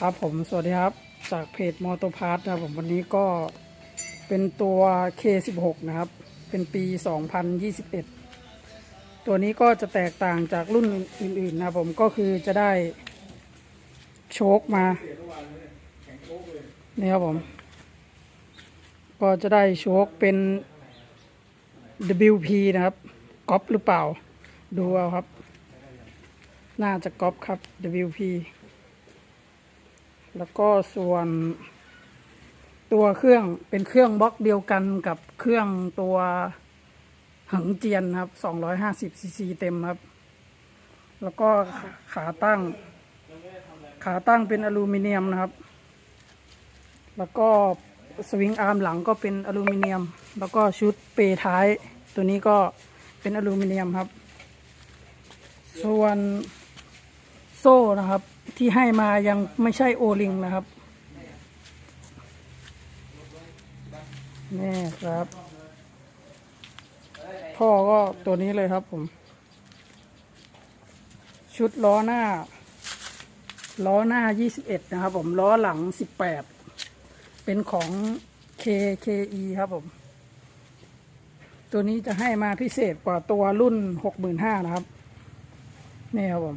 ครับผมสวัสดีครับ จากเพจมอ t ตพาร์ทนะครับผมวันนี้ก็เป็นตัว K16 นะครับ เป็นปี 2021 ตัวนี้ก็จะแตกต่างจากรุ่นอื่นๆนะครับผมก็คือจะได้โชคมานี่ครับผม ก็จะได้โชคเป็น WP นะครับก๊อปหรือเปล่าดูเอาครับ น่าจะก๊อปครับ WP แล้วก็ส่วนตัวเครื่องเป็นเครื่องบล็อกเดียวกันกับเครื่องตัวหังเจียนครับ 250ซีซีเต็มครับ แล้วก็ขาตั้ง ขาตั้งเป็นอลูมิเนียมนะครับ แล้วก็สวิงอาร์มหลังก็เป็นอลูมิเนียม แล้วก็ชุดเปรท้าย ตัวนี้ก็เป็นอลูมิเนียมครับ ส่วนโซ่นะครับ ที่ให้มายังไม่ใช่โอลิงนะครับนี่ครับท่อก็ตัวนี้เลยครับผม ชุดล้อหน้า ล้อหน้า 21 นะครับผมล้อหลัง 18 เป็นของ KKE ครับผม ตัวนี้จะให้มาพิเศษกว่าตัวรุ่น 65,000 นะครับ นี่ครับผม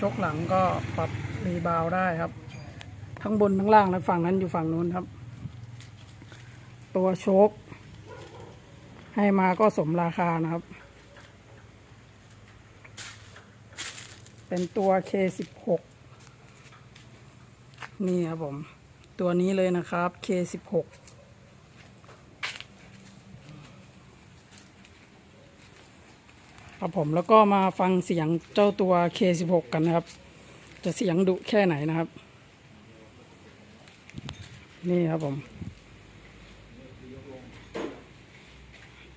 ชกหลังก็ปรับรีบาวได้ครับ ทั้งบนทั้งล่างและฝั่งนั้นอยู่ฝั่งนู้นครับ ตัวโชคให้มาก็สมราคานะครับ เป็นตัว K16 นี่ครับผม ตัวนี้เลยนะครับ K16 ครับผมแล้วก็มาฟังเสียงเจ้าตัว K16 กันนะครับ จะเสียงดุแค่ไหนนะครับ นี่ครับผม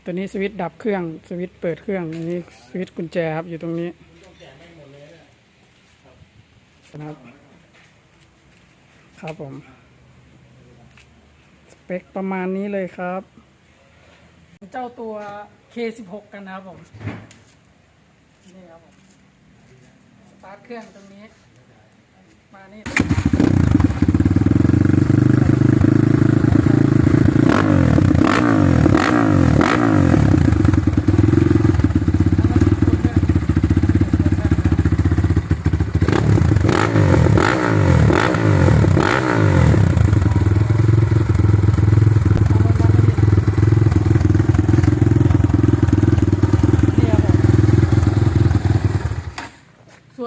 ตัวนี้สวิตช์ดับเครื่องสวิตช์เปิดเครื่องอันนี้สวิตช์กุญแจครับอยู่ตรงนี้นะครับครับผมสเปคประมาณนี้เลยครับ เจ้าตัว K16 กันนะครับผม นี่ครับผมสตาร์ทเครื่องตรงนี้ มานี่ครับผม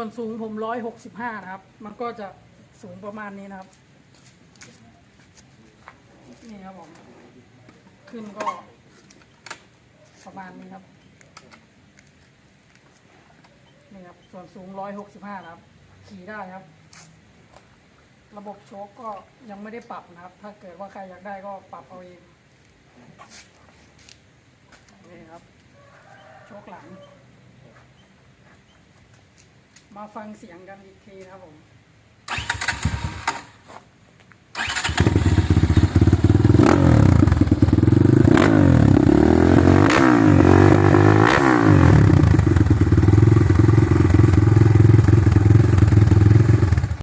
ส่วนสูงผมร้อยหกสิบห้านะครับ มันก็จะสูงประมาณนี้นะครับ นี่ครับผม ขึ้นก็ประมาณนี้ครับ นี่ครับ ส่วนสูงร้อยหกสิบห้านะครับ ขี่ได้ครับ ระบบโชคก็ยังไม่ได้ปรับนะครับ ถ้าเกิดว่าใครอยากได้ก็ปรับเอาเองนี่ครับ โชคหลัง มาฟังเสียงกันอีกทีนะครับผม